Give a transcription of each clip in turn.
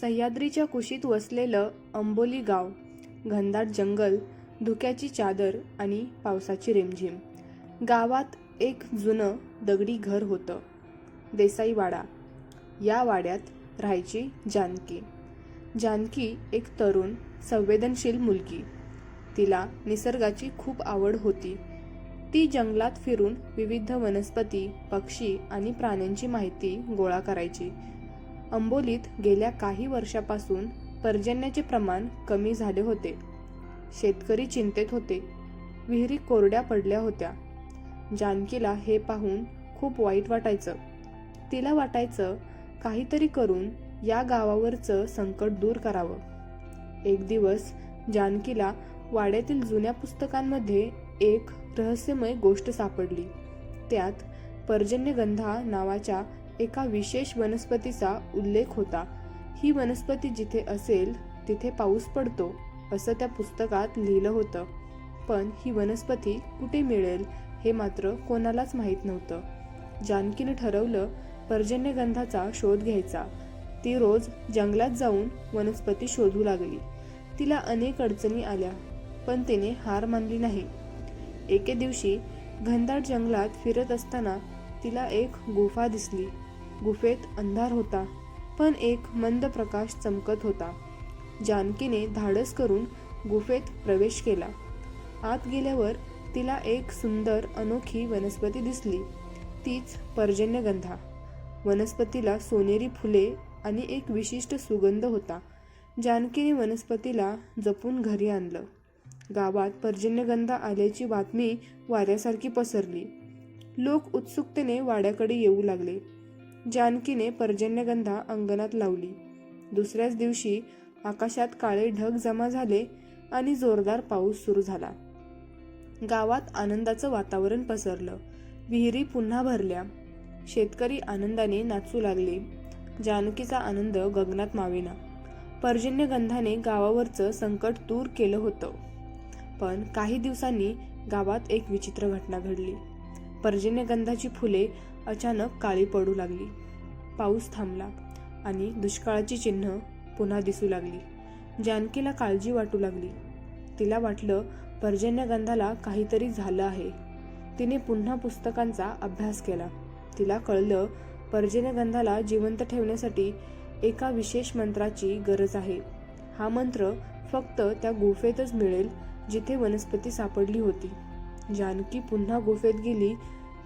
सह्याद्रीच्या कुशीत वसलेलं अंबोली गाव घनदाट जंगल धुक्याची चादर आणि पावसाची रिमझिम. गावात एक जुनं दगडी घर होतं देसाईवाडा. या वाड्यात राहायची जानकी. जानकी एक तरुण संवेदनशील मुलगी. तिला निसर्गाची खूप आवड होती. ती जंगलात फिरून विविध वनस्पती पक्षी आणि प्राण्यांची माहिती गोळा करायची. अंबोलीत गेल्या काही वर्षापासून पर्जन्याचे प्रमाण कमी झाले होते. शेतकरी चिंतेत होते. विहिरी कोरड्या पडल्या होत्या. जानकीला हे पाहून खूप वाईट वाटायचं. तिला वाटायचं काहीतरी करून या गावावरचं संकट दूर करावं. एक दिवस जानकीला वाड्यातील जुन्या पुस्तकांमध्ये एक रहस्यमय गोष्ट सापडली. त्यात पर्जन्यगंधा नावाच्या एका विशेष वनस्पतीचा उल्लेख होता. ही वनस्पती जिथे असेल तिथे पाऊस पडतो असं त्या पुस्तकात लिहिलं होतं. पण ही वनस्पती कुठे मिळेल हे मात्र कोणालाच माहीत नव्हतं. जानकीने ठरवलं पर्जन्यगंधाचा शोध घ्यायचा. ती रोज जंगलात जाऊन वनस्पती शोधू लागली. तिला अनेक अडचणी आल्या पण तिने हार मानली नाही. एके दिवशी घनदाट जंगलात फिरत असताना तिला एक गुफा दिसली. गुफेत अंधार होता पण एक मंद प्रकाश चमकत होता. जानकीने धाडस करून गुफेत प्रवेश केला. आत गेल्यावर तिला एक सुंदर अनोखी वनस्पती दिसली. तीच पर्जन्यगंधा. वनस्पतीला सोनेरी फुले आणि एक विशिष्ट सुगंध होता. जानकीने वनस्पतीला जपून घरी आणलं. गावात पर्जन्यगंधा आल्याची बातमी वाऱ्यासारखी पसरली. लोक उत्सुकतेने वाड्याकडे येऊ लागले. जानकीने पर्जन्यगंधा अंगणात लावली. दुसऱ्याच दिवशी आकाशात काळे ढग जमा झाले आणि जोरदार पाऊस सुरू झाला. गावात आनंदाचं वातावरण पसरलं. विहिरी पुन्हा भरल्या. शेतकरी आनंदाने नाचू लागले. जानकीचा आनंद गगनात मावेना. पर्जन्यगंधाने गावावरचं संकट दूर केलं होतं. पण काही दिवसांनी गावात एक विचित्र घटना घडली. पर्जन्यगंधाची फुले अचानक काळी पडू लागली. पाऊस थांबला आणि दुष्काळाची चिन्ह पुन्हा दिसू लागली. जानकीला काळजी वाटू लागली. तिला वाटलं पर्जन्यगंधाला काहीतरी झालं आहे. तिने पुन्हा पुस्तकांचा अभ्यास केला. तिला कळलं पर्जन्यगंधाला जिवंत ठेवण्यासाठी एका विशेष मंत्राची गरज आहे. हा मंत्र फक्त त्या गुफेतच मिळेल जिथे वनस्पती सापडली होती. जानकी पुन्हा गुफेत गेली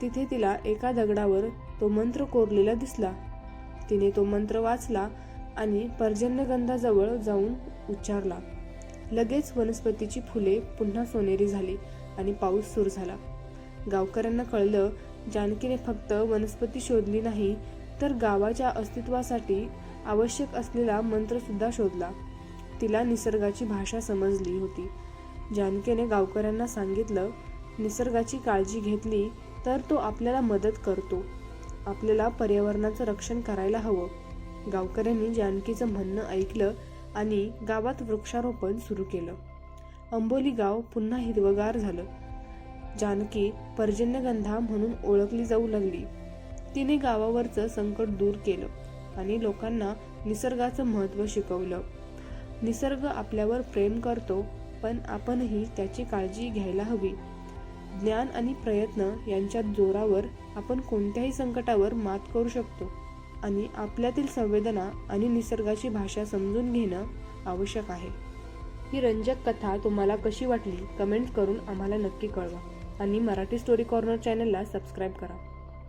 तिथे तिला एका दगडावर तो मंत्र कोरलेला दिसला. तिने तो मंत्र वाचला आणि पर्जन्यगंधाजवळ जाऊन उच्चारला. लगेच वनस्पतीची फुले पुन्हा सोनेरी झाली आणि पाऊस सुरू झाला. गावकऱ्यांना कळलं जानकीने फक्त वनस्पती शोधली नाही तर गावाच्या अस्तित्वासाठी आवश्यक असलेला मंत्रसुद्धा शोधला. तिला निसर्गाची भाषा समजली होती. जानकीने गावकऱ्यांना सांगितलं निसर्गाची काळजी घेतली तर तो आपल्याला मदत करतो. आपल्याला पर्यावरणाचं रक्षण करायला हवं. गावकऱ्यांनी जानकीचं म्हणणं ऐकलं आणि गावात वृक्षारोपण सुरू केलं. अंबोली गाव पुन्हा हिरवगार झालं. जानकी पर्जन्यगंधा म्हणून ओळखली जाऊ लागली. तिने गावावरचं संकट दूर केलं आणि लोकांना निसर्गाचं महत्त्व शिकवलं. निसर्ग आपल्यावर प्रेम करतो पण आपणही त्याची काळजी घ्यायला हवी. ज्ञान आणि प्रयत्न यांच्या जोरावर आपण कोणत्याही संकटावर मात करू शकतो. आणि आपल्यातील संवेदना आणि निसर्गाची भाषा समजून घेणं आवश्यक आहे. ही रंजक कथा तुम्हाला कशी वाटली कमेंट करून आम्हाला नक्की कळवा. आणि मराठी स्टोरी कॉर्नर चॅनलला सबस्क्राईब करा.